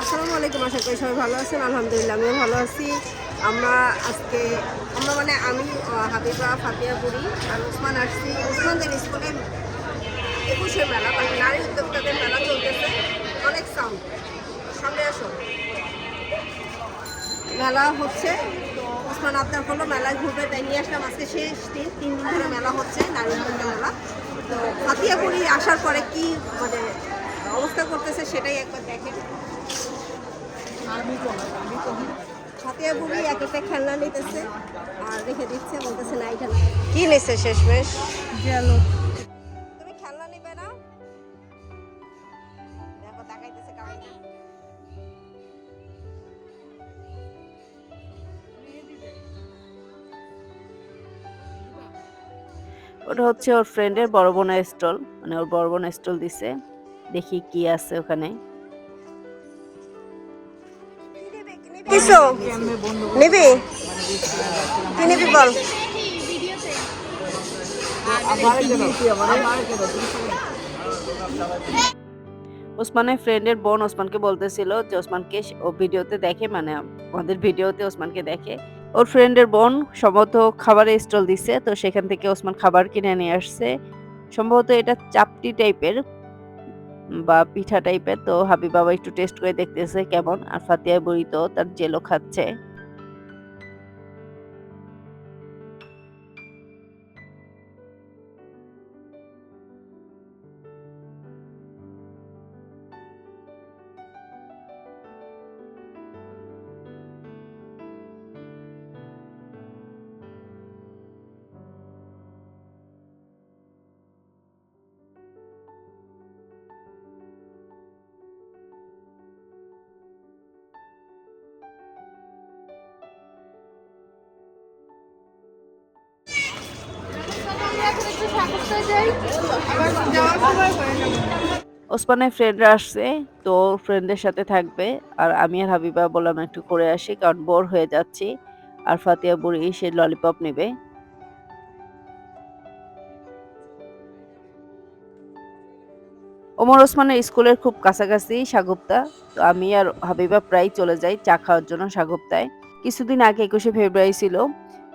আসসালামু আলাইকুম আশা করি সবাই ভালো আছেন। আলহামদুলিল্লাহ আমিও ভালো আছি। আমরা আজকে আমরা মানে আমি হাবিবা ফাতিয়া পুরি আর উসমান আসছি। ওসমানদের স্কুলে একুশের মেলা মানে নারী উদ্যোক্তাদের মেলা চলতেছে। অনেক সাউন্ড সামনে আসো। মেলা হচ্ছে। তো ওসমান আপনার হলো মেলায় ঘুরবে তাই নিয়ে আসলাম। আজকে শেষ দিন তিন দিন ধরে মেলা হচ্ছে নারী উদ্যোক্তা মেলা। তো হাতিয়াপুরি আসার পরে কি মানে অবস্থা করতেছে সেটাই একবার দেখেন হাতিয়া বুড়ি এক একটা খেলনা নিতেছে আর রেখে দিচ্ছে বলতেছে না এটা কি নিছে শেষমেশ? তুমি ওটা হচ্ছে ওর ফ্রেন্ডের বড় বোনের স্টল মানে ওর বড় বোনের স্টল দিছে। দেখি কি আছে ওখানে। কিছু নিবি? কি নিবি বল? ওসমানের ফ্রেন্ডের বোন ওসমানকে বলতেছিল যে ওসমানকে ও ভিডিওতে দেখে মানে আমাদের ভিডিওতে ওসমানকে দেখে। ওর ফ্রেন্ডের বোন সম্ভবত খাবারের স্টল দিছে, তো সেখান থেকে ওসমান খাবার কিনে নিয়ে আসছে। সম্ভবত এটা চাপটি টাইপের বা পিঠা টাইপের তো হাবিব বাবা একটু টেস্ট করে দেখতেছে কেমন। আর ফাতিয়া বুড়ি তো তার জেলো খাচ্ছে। ওসমানের ফ্রেন্ডরা আসছে, তো ফ্রেন্ডের সাথে থাকবে। আর আমি আর হাবিবা বললাম একটু করে আসি, কারণ বোর হয়ে যাচ্ছি। আর ফাতিয়া বুড়ি সে ললিপপ নেবে। ওমর ওসমানের স্কুলের খুব কাছাকাছি সাগুপ্তা। তো আমি আর হাবিবা প্রায় চলে যাই চা খাওয়ার জন্য সাগুপ্তায়। কিছুদিন আগে একুশে ফেব্রুয়ারি ছিল।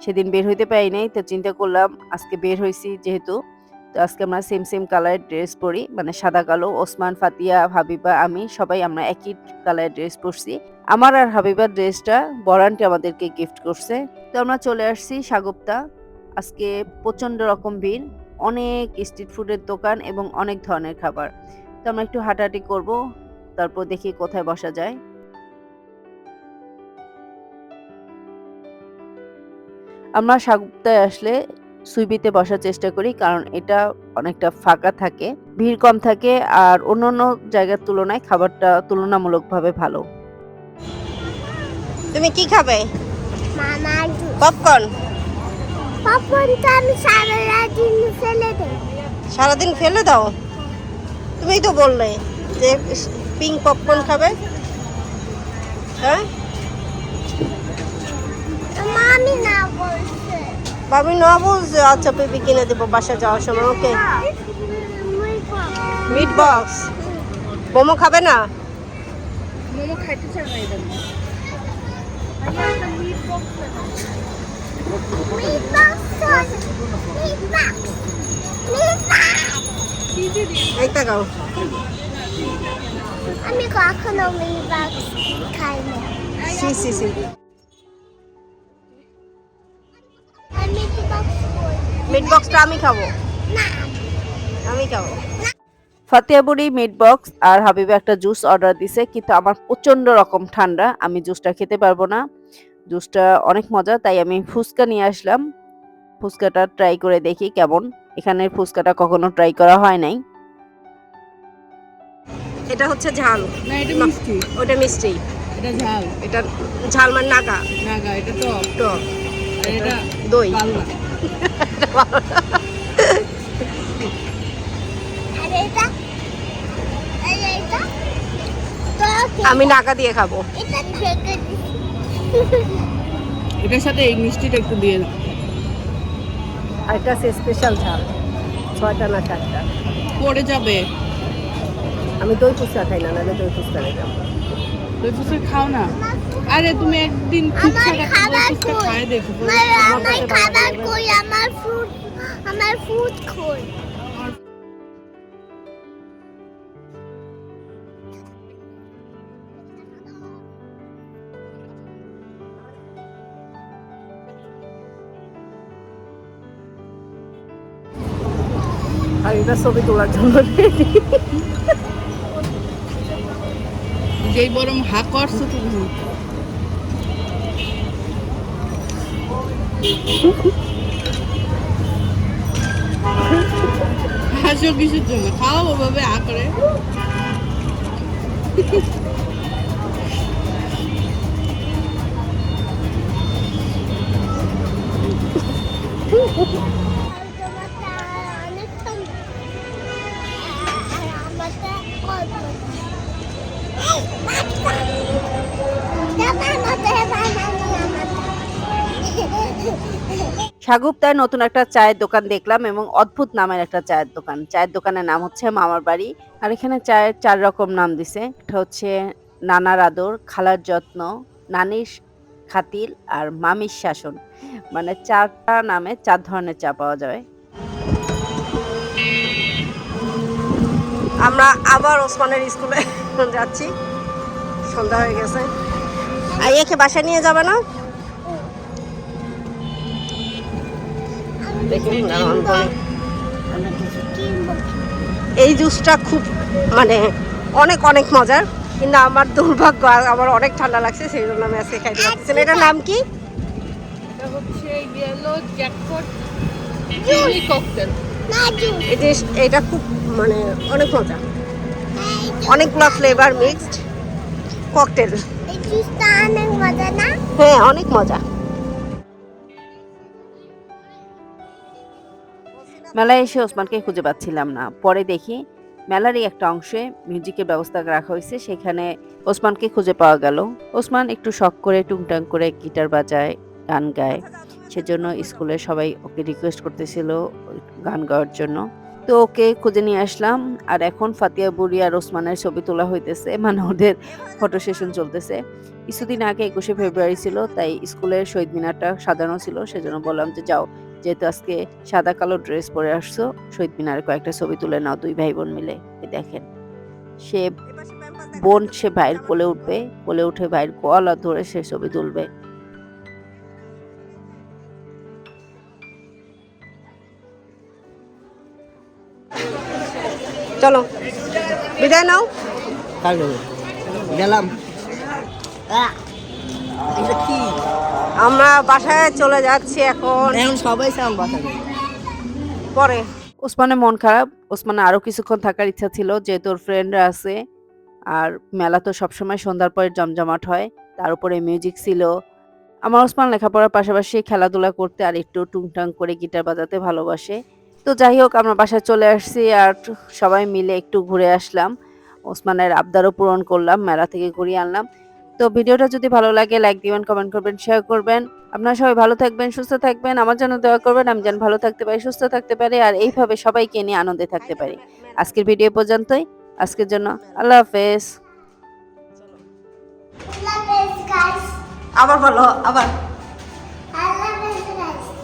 সেদিন বের হইতে পারি নাই, তো চিন্তা করলাম আজকে বের হয়েছি যেহেতু। তো আজকে আমরা সেম সেম কালারের ড্রেস পরি মানে সাদা কালো, ওসমান, ফাতিয়া, হাবিবা, আমি, সবাই আমরা একই কালারের ড্রেস পরছি। আমার আর হাবিবার ড্রেসটা বরানটি আমাদেরকে গিফট করছে। তো আমরা চলে আসছি সাগুপ্তা। আজকে প্রচণ্ড রকম ভিড়, অনেক স্ট্রিট ফুডের দোকান এবং অনেক ধরনের খাবার। তো আমরা একটু হাঁটাহাঁটি করব, তারপর দেখি কোথায় বসা যায়। আমরা সাগুপ্তায় আসলে সুইবিতে বসার চেষ্টা করি কারণ এটা অনেকটা ফাঁকা থাকে ভিড় কম থাকে আর অন্যান্য জায়গার তুলনায় খাবারটা তুলনামূলকভাবে ভালো। তুমি কি খাবে? মামা পপকর্ন? পপকর্নটা আমি সারা দিন ফেলে সারাদিন ফেলে দাও? তুমিই তো বললে যে পিঙ্ক পপকর্ন খাবে। হ্যাঁ? মামি না বলছে। ভাবি না বলছে আচ্ছা পেপি কিনে দেবো বাসা যাওয়ার সময় ওকে। মিট বক্স মোমো খাবে না? এই তাকাও আমি কখনো মিলবাক্স খাই না সি সি সি। মিট বক্সটা আমি খাব। না আমি খাব। ফাতিয়া বুড়ি মিট বক্স আর হাবিবে একটা জুস অর্ডার দিছে কিন্তু আমার প্রচণ্ড রকম ঠান্ডা। আমি জুসটা খেতে পারব না। জুসটা অনেক মজা তাই আমি ফুচকা নিয়ে আসলাম। ফুচকাটা ট্রাই করে দেখি কেমন। এখানের ফুচকাটা কখনো ট্রাই করা হয় নাই। এটা হচ্ছে ঝাল। না এটা মিষ্টি। ওটা মিষ্টি। এটা ঝাল। এটা ঝাল মানে নাগা। নাগা এটা টক। টক। এটা দই। আমি নাগা দিয়ে খাব। এটার সাথে এই মিষ্টিটা একটু দিয়ে দাও। আর এটা স্পেশাল ঝাল ছয়টা না চারটা। পড়ে যাবে। আমি দই ফুচকা খাই না নাহলে দই ফুচকা নিতাম দই ফুচকা খাও না। আরে তুমি একদিন আমার ফুচকা খাবার দই ফুচকা কই? খায় দেখো আমার আমার খাবার কই আমার ফুড আমার ফুড কই আর এটা ছবি তোলার জন্য যেই বরং হা করছ তুমি। হাসো কিসের জন্য খাও ওভাবে আ করে সাগুপ্তায় নতুন একটা চায়ের দোকান দেখলাম এবং অদ্ভুত নামের একটা চায়ের দোকান। চায়ের দোকানের নাম হচ্ছে মামার বাড়ি। আর এখানে চায়ের চার রকম নাম দিছে। একটা হচ্ছে নানার আদর, খালার যত্ন, নানির খাতিল আর মামির শাসন। মানে চারটা নামে চার ধরনের চা পাওয়া যাবে আমরা আবার ওসমানের স্কুলে যাচ্ছি। সন্ধ্যা হয়ে গেছে। আইয়াকে বাসায় নিয়ে যাবে না? এই জুসটা খুব মানে অনেক অনেক মজার। কিন্তু আমার দুর্ভাগ্য আমার অনেক ঠান্ডা লাগছে সেই জন্য আমি আজকে খাইতে পারতেছি না। এটার নাম কি? এটা খুব মানে অনেক মজা অনেকগুলো ফ্লেভার মিক্সড ককটেল হ্যাঁ অনেক মজা মেলায় এসে ওসমানকে খুঁজে পাচ্ছিলাম না। পরে দেখি মেলারই একটা অংশে মিউজিকের ব্যবস্থা রাখা হয়েছে, সেখানে ওসমানকে খুঁজে পাওয়া গেল। ওসমান একটু শখ করে টুংটাং করে গিটার বাজায়, গান গায়। সেজন্য স্কুলে সবাই ওকে রিকোয়েস্ট করতেছিল গান গাওয়ার জন্য। তো ওকে খুঁজে নিয়ে আসলাম, আর এখন ফাতিয়া বুড়ি আর ওসমানের ছবি তোলা হইতেছে মানে ওদের ফটো সেশন চলতেছে। কিছুদিন আগে একুশে ফেব্রুয়ারি ছিল, তাই স্কুলের শহীদ মিনারটা সাজানো ছিল, সেজন্য বললাম যে যাও যেহেতু আজকে সাদা কালো ড্রেস পরে আসছো শহীদ মিনারে কয়েকটা ছবি তুলে নাও দুই ভাই বোন মিলে দেখেন সে বোন সে ভাইয়ের কোলে উঠবে কোলে উঠে ভাইয়ের গলা ধরে সে ছবি তুলবে। চলো বিদায় নাও। গেলাম। আমরা বাসায় চলে যাচ্ছি এখন। এখন সবাই সাম বাসা পরে। ওসমানের মন খারাপ ওসমানের আরও কিছুক্ষণ থাকার ইচ্ছা ছিল যেহেতু ওর ফ্রেন্ডরা আছে। আর মেলা তো সবসময় সন্ধ্যার পরে জমজমাট হয় তার উপরে মিউজিক ছিল। আমার ওসমান লেখাপড়ার পাশাপাশি খেলাধুলা করতে আর একটু টুংটাং করে গিটার বাজাতে ভালোবাসে। তো যাই হোক আমরা বাসায় চলে আসছি আর সবাই মিলে একটু ঘুরে আসলাম। ওসমানের আবদারও পূরণ করলাম মেলা থেকে ঘুরিয়ে আনলাম। তো ভিডিওটা যদি ভালো লাগে লাইক দিবেন কমেন্ট করবেন শেয়ার করবেন। আপনারা সবাই ভালো থাকবেন সুস্থ থাকবেন। আমার জন্য দোয়া করবেন আমি যেন ভালো থাকতে পারি সুস্থ থাকতে পারি আর এইভাবে সবাইকে নিয়ে আনন্দে থাকতে পারি। আজকের ভিডিও পর্যন্তই। আজকের জন্য আল্লাহ হাফেজ। আবার বলো আবার।